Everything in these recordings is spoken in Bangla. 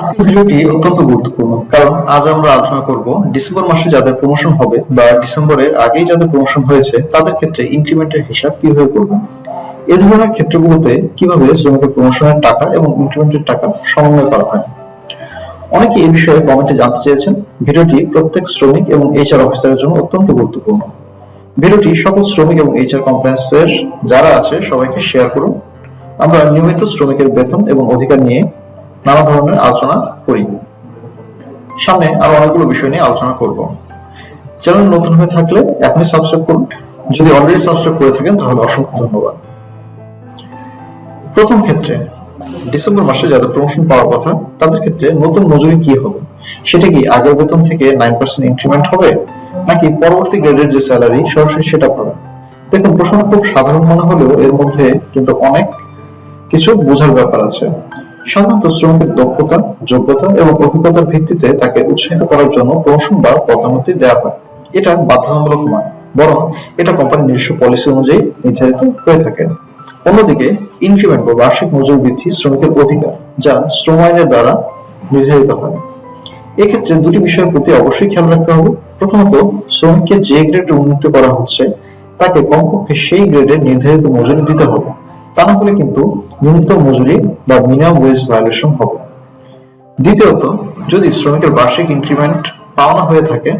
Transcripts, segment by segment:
আজকের অত্যন্ত গুরুত্বপূর্ণ। কারণ আজ আমরা আলোচনা করব ডিসেম্বর মাসে যাদের প্রমোশন হবে বা ডিসেম্বরের আগেই যাদের প্রমোশন হয়েছে, তাদের ক্ষেত্রে ইনক্রিমেন্টের হিসাব কীভাবে এ ধরনের ক্ষেত্রগুলোতে কীভাবে শ্রমিকের প্রমোশনের টাকা এবং ইনক্রিমেন্টের টাকা সমন্বয় করা হয়? অনেকে বিষয়ে কমেন্টে জানতে চেয়েছেন। ভিডিওটি প্রত্যেক শ্রমিক এবং এইচআর অফিসারের জন্য অত্যন্ত গুরুত্বপূর্ণ। ভিডিওটি সকল শ্রমিক এবং এইচআর কমপ্লেন্সের যারা আছে, সবাইকে শেয়ার করুন। আমরা নিয়মিত শ্রমিকের বেতন এবং অধিকার নিয়ে নানা ধরনের আলোচনা করি। সামনে আরও অনেকগুলো বিষয় নিয়ে আলোচনা করব। চ্যানেল নতুন হয়ে থাকলে এখনই সাবস্ক্রাইব করুন। যদি অলরেডি সাবস্ক্রাইব করে থাকেন, তাহলে অসংখ্য ধন্যবাদ। প্রথম ক্ষেত্রে, ডিসেম্বর মাসে যাদের প্রমোশন পাওয়ার কথা, তাদের ক্ষেত্রে নতুন মজুরি কি হবে? সেটা কি আগের বেতন থেকে নাইন পার্সেন্ট ইনক্রিমেন্ট হবে? নাকি পরবর্তী গ্রেডের যে স্যালারি সরাসরি সেটা পাবে? দেখুন, প্রশ্ন খুব সাধারণ মনে হলেও এর মধ্যে কিন্তু অনেক কিছু বোঝার ব্যাপার আছে। সাধারণত শ্রমিকের দক্ষতা, যোগ্যতা এবং অভিজ্ঞতার ভিত্তিতে তাকে উৎসাহিত করার জন্য প্রমোশন বা পদোন্নতি দেওয়া হয়। এটা বাধ্যতামূলক নয়, বরং এটা কোম্পানির নিজস্ব পলিসি অনুযায়ী নির্ধারিত হয়ে থাকে। অন্যদিকে ইনক্রিমেন্ট বা বার্ষিক মজুরি বৃদ্ধি শ্রমিকের অধিকার, যা শ্রম আইনের দ্বারা নির্ধারিত হয়। এক্ষেত্রে দুটি বিষয়ের প্রতি অবশ্যই খেয়াল রাখতে হবে। প্রথমত, শ্রমিককে যে গ্রেডে উন্নীত করা হচ্ছে, তাকে কমপক্ষে সেই গ্রেডের নির্ধারিত মজুরি দিতে হবে। তা না হলে কিন্তু ন্যূনতম মজুরি বা মিনিমাম ওয়েজ ভায়োলেশন হবে। দ্বিতীয়ত, যদি শ্রমিকের বার্ষিক ইনক্রিমেন্ট পাওনা হয়ে থাকে,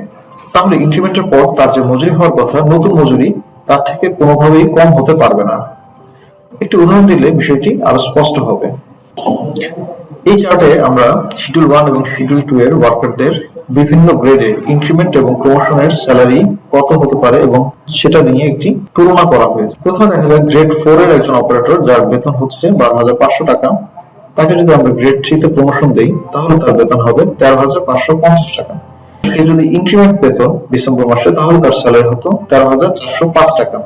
তাহলে ইনক্রিমেন্টের পর তার যে মজুরি হওয়ার কথা, নতুন মজুরি তার থেকে কোনোভাবেই কম হতে পারবে না। একটি উদাহরণ দিলে বিষয়টি আরও স্পষ্ট হবে। এই চার্টে আমরা শিডিউল ওয়ান এবং শিডিউল টু এর ওয়ার্কারদের বিভিন্ন গ্রেডে ইনক্রিমেন্ট এবং প্রমোশনের স্যালারি কত হতে পারে এবং সেটা নিয়ে একটি তুলনা করা হয়েছে। প্রথমে দেখা যায় গ্রেড ফোর এর একজন অপারেটর যার বেতন হচ্ছে বারো হাজার পাঁচশো টাকা। তাকে যদি আমরা গ্রেড থ্রি তে প্রমোশন দেই, তাহলে তার বেতন হবে তেরো হাজার পাঁচশো পঞ্চাশ টাকা। সে যদি ইনক্রিমেন্ট পেত ডিসেম্বর মাসে, তাহলে তার স্যালারি হতো তেরো হাজার চারশো পাঁচ টাকা।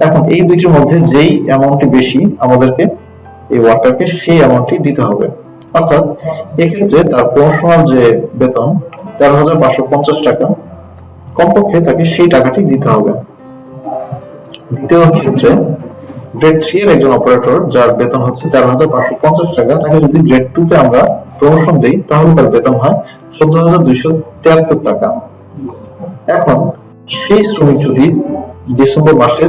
এখন এই দুইটির মধ্যে যেই অ্যামাউন্টটি বেশি, আমাদেরকে এই ওয়ার্কারকে সেই অ্যামাউন্টটি দিতে হবে। অর্থাৎ এক্ষেত্রে তার প্রমোশনাল যে বেতন তেরো হাজার পাঁচশো পঞ্চাশ টাকা। কমপক্ষে তাকে সেই টাকাটি দিতে হবে। দ্বিতীয় ক্ষেত্রে গ্রেড থ্রি এর একজন অপারেটর যার বেতন হচ্ছে তেরো হাজার পাঁচশো পঞ্চাশ টাকা, তাকে যদি গ্রেড টু তে আমরা প্রমোশন দিই, তাহলে তার বেতন হয় চোদ্দ হাজার দুইশো তিয়াত্তর টাকা। এখন সেই শ্রমিক যদি ডিসেম্বর মাসে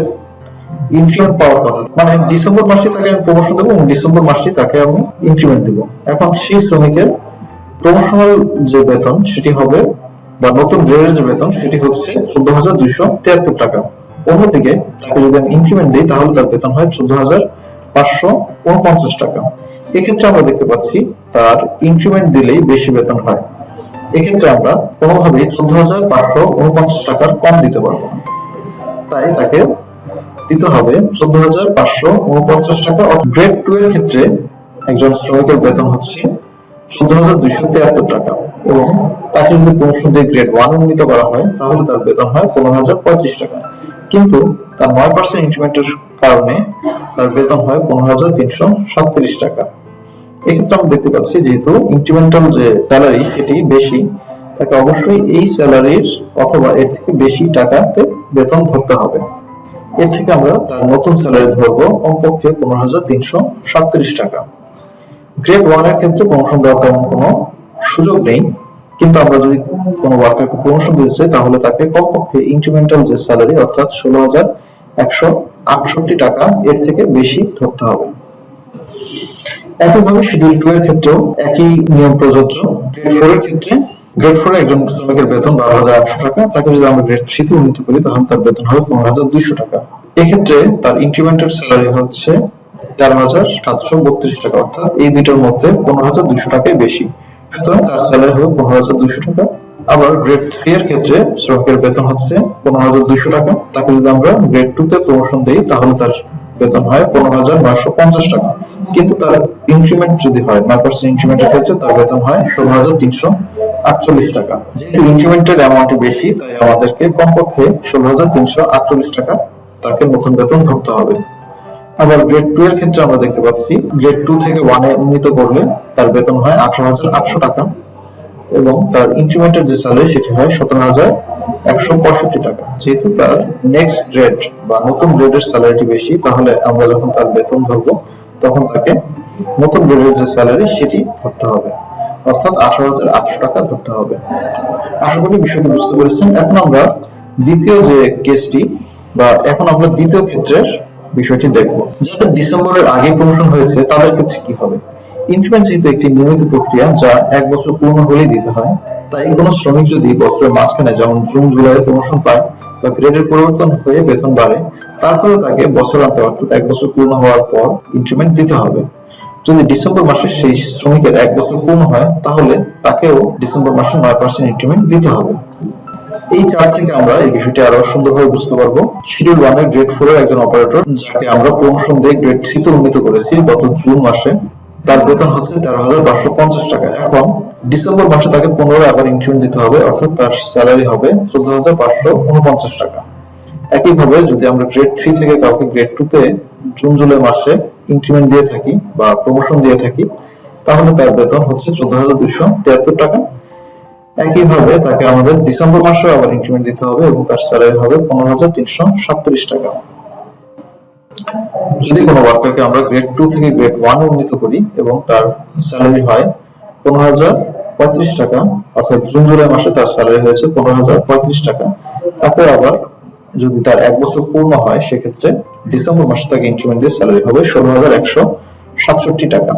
ইনক্রিমেন্ট পাওয়ার কথা মানে ডিসেম্বর মাসে তাকে আমি প্রমোশন দেবো এবং ডিসেম্বর মাসে তাকে আমি ইনক্রিমেন্ট দেবো। এখন সেই শ্রমিকের প্রমোশনাল যে বেতন, সেটি হবে, বা নতুন গ্রেডের যে বেতন, সেটি হচ্ছে চোদ্দ হাজার দুইশো তিয়াত্তর টাকা। অন্যদিকে তাকে যদি আমি ইনক্রিমেন্ট দিই, তাহলে তার বেতন হয় চোদ্দ হাজার পাঁচশো উনপঞ্চাশ টাকা। এক্ষেত্রে আমরা দেখতে পাচ্ছি, তার ইনক্রিমেন্ট দিলেই বেশি বেতন হয়। এক্ষেত্রে আমরা কোনোভাবেই চোদ্দ হাজার পাঁচশো উনপঞ্চাশ টাকার কম দিতে পারব না। তাই তাকে দিতে হবে চোদ্দ হাজার পাঁচশো উনপঞ্চাশ টাকা। গ্রেড টু এর ক্ষেত্রে একজন শ্রমিকের বেতন হচ্ছে চোদ্দ হাজার দুইশো তিয়াত্তর টাকা। এবং তাকে যদি প্রমোশন গ্রেড ওয়ান উন্নীত করা হয়, তাহলে তার বেতন হয় পনেরো হাজার পঁয়ত্রিশ টাকা। কিন্তু তার নয় পার্সেন্ট ইনক্রিমেন্টের কারণে তার বেতন হয় পনেরো হাজার তিনশো সাতত্রিশ টাকা। এক্ষেত্রে আমরা দেখতে পাচ্ছি যেহেতু ইনক্রিমেন্টাল যে স্যালারি সেটি বেশি, তাকে অবশ্যই এই স্যালারির অথবা এর থেকে বেশি টাকাতে বেতন ধরতে হবে। এর থেকে আমরা তার নতুন স্যালারি ধরবো, কমপক্ষে পনেরো হাজার তিনশো সাতত্রিশ টাকা। গ্রেড ওয়ানের ক্ষেত্রে প্রমোশন দেওয়ার তেমন কোনো সুযোগ নেই। কিন্তু আমরা যদি কোনো ওয়ার্কারকে প্রমোশন দিতে চাই, তাহলে তাকে কমপক্ষে ইনক্রিমেন্টাল যে স্যালারি অর্থাৎ ষোলো হাজার একশো আটষট্টি টাকা, এর থেকে বেশি ধরতে হবে। একইভাবে শিডিউল টু এর ক্ষেত্রেও একই নিয়ম প্রযোজ্য। গ্রেড ফোর এর ক্ষেত্রে গ্রেড ফোর একজন শ্রমিকের বেতন বারো হাজার আটশো টাকা, তাকে যদি আমরা গ্রেড থ্রিতে উন্নীত করি তাহলে তার বেতন হবে পনেরো হাজার দুইশো টাকা। এক্ষেত্রে তার ইনক্রিমেন্টের স্যালারি হচ্ছে তেরো হাজার সাতশো বত্রিশ টাকা, অর্থাৎ এই দুইটার মধ্যে পনেরো হাজার দুইশো টাকাই বেশি। সুতরাং তার স্যালারি হবে পনেরো হাজার দুইশো টাকা। আবার গ্রেড থ্রি এর ক্ষেত্রে শ্রমিকের বেতন হচ্ছে পনেরো হাজার দুইশো টাকা। তাকে যদি আমরা গ্রেড টু তে প্রমোশন দিই, তাহলে তার বেতন হয় পনেরো হাজার পঞ্চাশ টাকা। কিন্তু তার ইনক্রিমেন্ট যদি হয় নয় পার্সেন্ট ক্ষেত্রে তার বেতন হয় ষোলো হাজার তিনশো আটচল্লিশ টাকা। যেহেতু ইনক্রিমেন্টের অ্যামাউন্ট বেশি, তাই আমাদেরকে কমপক্ষে ষোলো হাজার তিনশো আটচল্লিশ টাকা তাকে নতুন বেতন ধরতে হবে। আবার গ্রেড টু এর ক্ষেত্রে আমরা দেখতে পাচ্ছি গ্রেড টু থেকে ওয়ানে উন্নীত করলে তার বেতন হয় আঠারো হাজার আটশো টাকা এবং তার ইনক্রিমেন্টের যে স্যালারি সেটি হয় সতেরো হাজার একশো পঁয়ষট্টি টাকা। যেহেতু তার নেক্সট গ্রেড বা নতুন গ্রেডের স্যালারিটি বেশি, তাহলে আমরা যখন তার বেতন ধরবো, তখন তাকে নতুন গ্রেডের যে স্যালারি সেটি ধরতে হবে। অর্থাৎ আঠারো হাজার আটশো টাকা ধরতে হবে। আশা করি বিষয়টি বুঝতে পেরেছেন। এখন আমরা দ্বিতীয় যে কেসটি বা এখন আমরা দ্বিতীয় ক্ষেত্রের বিষয়টি দেখব। যাদের ডিসেম্বরের আগে প্রমোশন হয়েছে, তাদের ক্ষেত্রে কি হবে? ইনক্রিমেন্ট যেহেতু একটি নিয়মিত প্রক্রিয়া যা এক বছর পূর্ণ হলেই দিতে হয়। তাই কোনো শ্রমিক যদি বছরের মাঝখানে যেমন জুন জুলাই প্রমোশন পায় বা গ্রেডের পরিবর্তন হয়ে বেতন বাড়ে, তারপরেও তাকে বছরান্তে অর্থাৎ এক বছর পূর্ণ হওয়ার পর ইনক্রিমেন্ট দিতে হবে। যদি ডিসেম্বর মাসে সেই শ্রমিকের এক বছর পূর্ণ হয়, তাহলে তাকেও ডিসেম্বর মাসে নয় পার্সেন্ট ইনক্রিমেন্ট দিতে হবে। এই চার্ট থেকে আমরা এই বিষয়টি আরও সুন্দরভাবে বুঝতে পারব। শিডিউল ওয়ানের গ্রেড ফোর এর একজন অপারেটর যাকে আমরা প্রমোশন দিয়ে গ্রেড থ্রি তে উন্নীত করেছি গত জুন মাসে। তার বেতন হচ্ছে তেরো হাজার পাঁচশো পঞ্চাশ টাকা এখন ডিসেম্বর মাসে তাকে পনেরো আবার ইনক্রিমেন্ট দিতে হবে, অর্থাৎ তার স্যালারি হবে চোদ্দ হাজার পাঁচশো উনপঞ্চাশ টাকা। একইভাবে যদি আমরা গ্রেড থ্রি থেকে কাউকে গ্রেড টু তে জুন জুলাই মাসে ইনক্রিমেন্ট দিয়ে থাকি বা প্রমোশন দিয়ে থাকি, তাহলে তার বেতন হচ্ছে চোদ্দ হাজার দুইশো তিয়াত্তর টাকা। একইভাবে তাকে আমাদের ডিসেম্বর মাসে আবার ইনক্রিমেন্ট দিতে হবে এবং তার স্যালারি হবে পনেরো টাকা। যদি কোনো ওয়ার্কারকে আমরা গ্রেড টু থেকে গ্রেড ওয়ান উন্নীত করি এবং তার স্যালারি হয় পনেরো হাজার পঁয়ত্রিশ টাকা, অর্থাৎ জুন, জুলাই মাসে তার স্যালারি হয়েছে পনেরো হাজার পঁয়ত্রিশ টাকা, তাকে আবার যদি তার এক বছর পূর্ণ হয়, সেক্ষেত্রে ডিসেম্বর মাসে তাকে ইনক্রিমেন্ট দিয়ে স্যালারি হবে ষোলো হাজার একশো সাতষট্টি টাকা।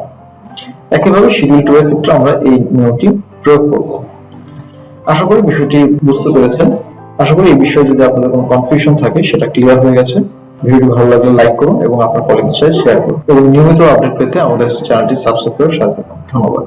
একইভাবে শিডিউল টু এর ক্ষেত্রে আমরা এই নিয়মটি প্রয়োগ করব। আশা করি বিষয়টি বুঝতে পেরেছেন। আশা করি এই বিষয়ে যদি আপনাদের কোনো কনফিউশন থাকে, সেটা ক্লিয়ার হয়ে গেছে। ভিডিওটি ভালো লাগলে লাইক করুন এবং আপনার কলিগদের সাথে শেয়ার করুন। এবং নিয়মিত আপডেট পেতে আমাদের চ্যানেলটি সাবস্ক্রাইব করে সাথে ধন্যবাদ।